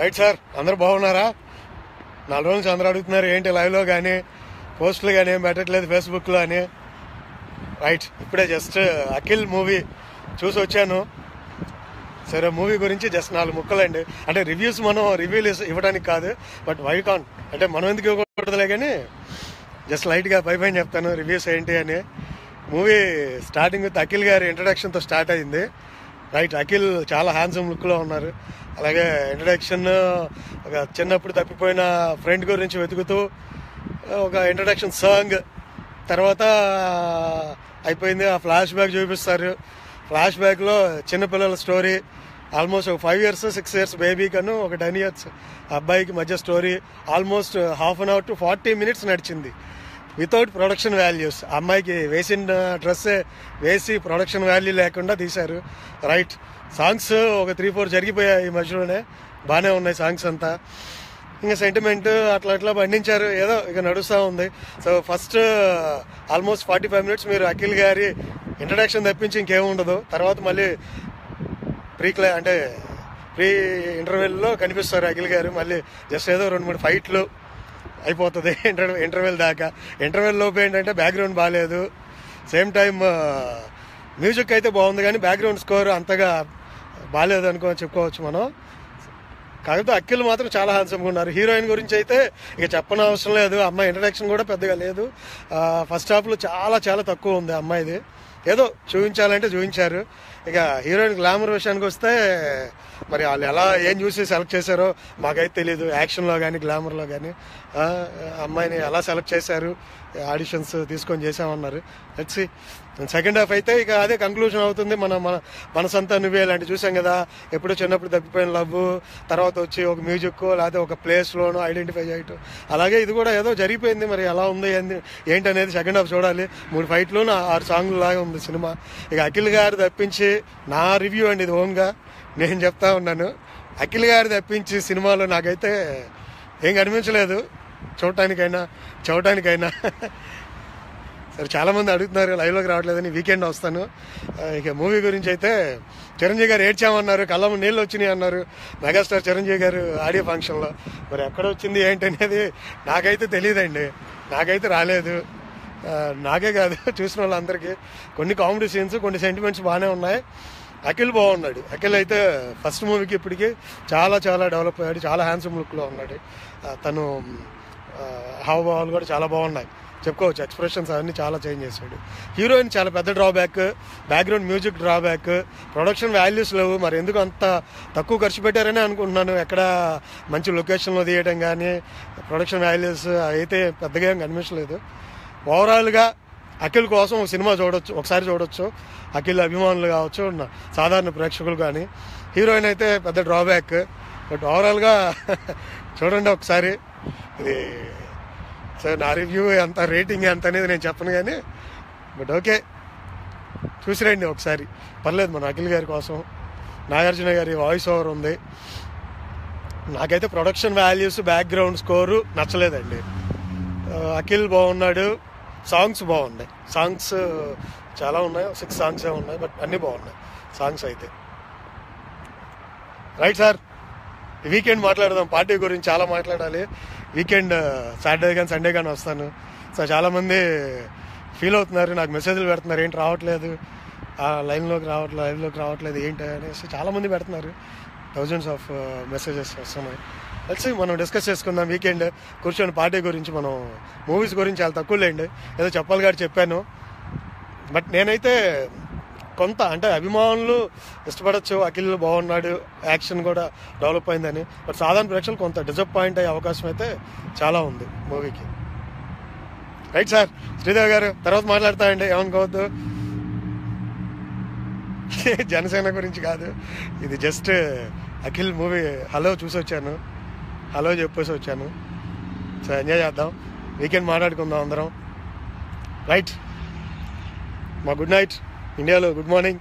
Right sir అందరు బాగున్నారా? నాలుగు రోజుల నుంచి అందరూ అడుగుతున్నారు ఏంటి లైవ్లో కానీ పోస్టులు కానీ ఏం పెట్టట్లేదు ఫేస్బుక్లో అని. రైట్ ఇప్పుడే జస్ట్ అఖిల్ మూవీ చూసి వచ్చాను. సరే మూవీ గురించి జస్ట్ నాలుగు ముక్కలండి. అంటే రివ్యూస్ మనం రివ్యూలు ఇవ్వడానికి కాదు బట్ వై కాన్ అంటే మనం ఎందుకు ఇవ్వకూడదులే కానీ జస్ట్ లైట్గా పై పైన చెప్తాను రివ్యూస్ ఏంటి అని. మూవీ స్టార్టింగ్ అఖిల్ గారి ఇంట్రడక్షన్తో స్టార్ట్ అయింది. రైట్ అఖిల్ చాలా హ్యాండ్సమ్ లుక్లో ఉన్నారు. అలాగే ఇంట్రడక్షన్ ఒక చిన్నప్పుడు తప్పిపోయిన ఫ్రెండ్ గురించి వెతుకుతూ ఒక ఇంట్రడక్షన్ సాంగ్ తర్వాత అయిపోయింది ఆ ఫ్లాష్ బ్యాక్ చూపిస్తారు. ఫ్లాష్ బ్యాక్లో చిన్నపిల్లల స్టోరీ ఆల్మోస్ట్ ఒక five years six years baby కను ఒక టెన్ ఇయర్స్ అబ్బాయికి మధ్య story almost half an hour to forty minutes నడిచింది. వితౌట్ ప్రొడక్షన్ వాల్యూస్ అమ్మాయికి వేసిన డ్రెస్సే వేసి ప్రొడక్షన్ వాల్యూ లేకుండా తీశారు. రైట్ సాంగ్స్ ఒక త్రీ ఫోర్ జరిగిపోయాయి ఈ మధ్యలోనే. బాగానే ఉన్నాయి సాంగ్స్ అంతా. ఇంకా సెంటిమెంట్ అట్లా అట్లా పండించారు. ఏదో ఇక నడుస్తూ ఉంది. So first almost forty five minutes మీరు అఖిల్ గారి ఇంట్రడక్షన్ తప్పించి ఇంకేం ఉండదు. తర్వాత మళ్ళీ ప్రీ క్లై అంటే ప్రీ ఇంటర్వెల్లో కనిపిస్తారు అఖిల్ గారు. మళ్ళీ జస్ట్ ఏదో రెండు మూడు ఫైట్లు అయిపోతుంది ఇంటర్ ఇంటర్వెల్ దాకా. ఇంటర్వెల్ లోపు ఏంటంటే బ్యాక్గ్రౌండ్ బాగాలేదు సేమ్ టైం మ్యూజిక్ అయితే బాగుంది కానీ బ్యాక్గ్రౌండ్ స్కోర్ అంతగా బాగాలేదు అనుకో చెప్పుకోవచ్చు మనం. కాకపోతే అఖిల్ మాత్రం చాలా హ్యాండ్సమ్గా ఉన్నారు. హీరోయిన్ గురించి అయితే ఇక చెప్పనవసరం అవసరం లేదు. అమ్మాయి ఇంట్రడక్షన్ కూడా పెద్దగా లేదు. ఫస్ట్ హాఫ్లో చాలా చాలా తక్కువ ఉంది అమ్మాయిది. ఏదో చూపించాలంటే చూపించారు. ఇక హీరోయిన్ గ్లామర్ విషయానికి వస్తే మరి వాళ్ళు ఎలా ఏం చూసి సెలెక్ట్ చేశారో మాకైతే తెలియదు యాక్షన్లో కానీ గ్లామర్లో కానీ అమ్మాయిని ఎలా సెలెక్ట్ చేశారు ఆడిషన్స్ తీసుకొని చేసామన్నారు లెట్సి సెకండ్ హాఫ్ అయితే ఇక అదే కంక్లూజన్ అవుతుంది. మన మన మనసంతా నువ్వే ఇలాంటి చూసాం కదా. ఎప్పుడో చిన్నప్పుడు తప్పిపోయిన లవ్ తర్వాత వచ్చి ఒక మ్యూజిక్ లేకపోతే ఒక ప్లేస్లోనో ఐడెంటిఫై చేయటం. అలాగే ఇది కూడా ఏదో జరిగిపోయింది. మరి ఎలా ఉంది ఏంటి అనేది సెకండ్ హాఫ్ చూడాలి. మూడు ఫైట్లు ఆరు సాంగ్లు లాగా ఉంది సినిమా. ఇక అఖిల్ గారు తప్పించి నా రివ్యూ అండి ఇది ఓన్గా. నేను చెప్తా ఉన్నాను. అఖిల్ గారు తప్పించి సినిమాలో నాకైతే ఏం కనిపించలేదు. చూడటానికైనా చూడటానికైనా. సరే చాలామంది అడుగుతున్నారు లైవ్లోకి రావట్లేదని వీకెండ్ వస్తాను. ఇక మూవీ గురించి అయితే చిరంజీవి గారు ఏడ్చామన్నారు కళ్ళము నీళ్ళు వచ్చినాయి అన్నారు. మెగాస్టార్ చిరంజీవి గారు ఆడియో ఫంక్షన్లో. మరి ఎక్కడ వచ్చింది ఏంటి అనేది నాకైతే తెలియదండి. నాకైతే రాలేదు. నాకే కాదు చూసిన వాళ్ళందరికీ. కొన్ని కామెడీ సీన్స్ కొన్ని సెంటిమెంట్స్ బాగానే ఉన్నాయి. అఖిల్ బాగున్నాడు. అఖిల్ అయితే ఫస్ట్ మూవీకి ఇప్పటికీ చాలా చాలా డెవలప్ అయ్యాడు. చాలా హ్యాండ్సమ్ లుక్లో ఉన్నాడు. తను హావభావాలు కూడా చాలా బాగున్నాయి. చెప్పుకోవచ్చు ఎక్స్ప్రెషన్స్ అవన్నీ చాలా చేంజ్ చేశాడు. హీరోయిన్ చాలా పెద్ద drawback background music drawback production values లేవు. మరి ఎందుకు అంత తక్కువ ఖర్చు పెట్టారని అనుకుంటున్నాను. ఎక్కడ మంచి లొకేషన్లో తీయడం కానీ ప్రొడక్షన్ వాల్యూస్ అయితే పెద్దగా ఏం కనిపించలేదు. ఓవరాల్గా అఖిల్ కోసం ఒక సినిమా చూడొచ్చు ఒకసారి చూడొచ్చు. అఖిల్ అభిమానులు కావచ్చు నా- సాధారణ ప్రేక్షకులు కానీ. హీరోయిన్ అయితే పెద్ద డ్రాబ్యాక్ బట్ ఓవరాల్గా చూడండి ఒకసారి. ఇది సో నా రివ్యూ ఎంత రేటింగ్ ఎంత అనేది నేను చెప్పను కానీ. బట్ ఓకే చూసి రండి ఒకసారి. పర్లేదు మన అఖిల్ గారి కోసం. నాగార్జున గారి వాయిస్ ఓవర్ ఉంది. నాకైతే ప్రొడక్షన్ వాల్యూస్ బ్యాక్గ్రౌండ్ స్కోరు నచ్చలేదండి. Uh, అఖిల్ బాగున్నాడు. సాంగ్స్ బాగున్నాయి. సాంగ్స్ చాలా ఉన్నాయి. సిక్స్ సాంగ్స్ ఉన్నాయి బట్ అన్నీ బాగున్నాయి. సాంగ్స్ అయితే. Right sir. వీకెండ్ మాట్లాడదాం. పార్టీ గురించి చాలా మాట్లాడాలి. వీకెండ్ సాటర్డే కానీ సండే కానీ వస్తాను. సో చాలామంది ఫీల్ అవుతున్నారు. నాకు మెసేజ్లు పెడుతున్నారు. ఏంటి రావట్లేదు? లైన్లోకి రావట్లేదు లైన్లోకి రావట్లేదు. ఏంటి అనేసి చాలామంది పెడుతున్నారు. థౌజండ్స్ ఆఫ్ మెసేజెస్ వస్తున్నాయి. కలిసి మనం డిస్కస్ చేసుకుందాం వీకెండ్ కూర్చొని పార్టీ గురించి మనం మూవీస్ గురించి చాలా తక్కువ లేండి. ఏదో చెప్పాలి గారు చెప్పాను. బట్ నేనైతే కొంత అంటే అభిమానులు ఇష్టపడచ్చు అఖిల్ బాగున్నాడు యాక్షన్ కూడా డెవలప్ అయిందని. బట్ సాధారణ ప్రేక్షకులు కొంత డిసప్పాయింట్ అయ్యే అవకాశం అయితే చాలా ఉంది మూవీకి రైట్ సార్ శ్రీదేవి గారు తర్వాత మాట్లాడతామండి ఏమనుకోవద్దు. జనసేన గురించి కాదు. ఇది జస్ట్ అఖిల్ మూవీ హలో చూసి వచ్చాను. హలో చెప్పేసి వచ్చాను. సో ఎంజాయ్ చేద్దాం. వీకెండ్ మాట్లాడుకుందాం అందరం. రైట్ మా గుడ్ నైట్ ఇండియాలో గుడ్ మార్నింగ్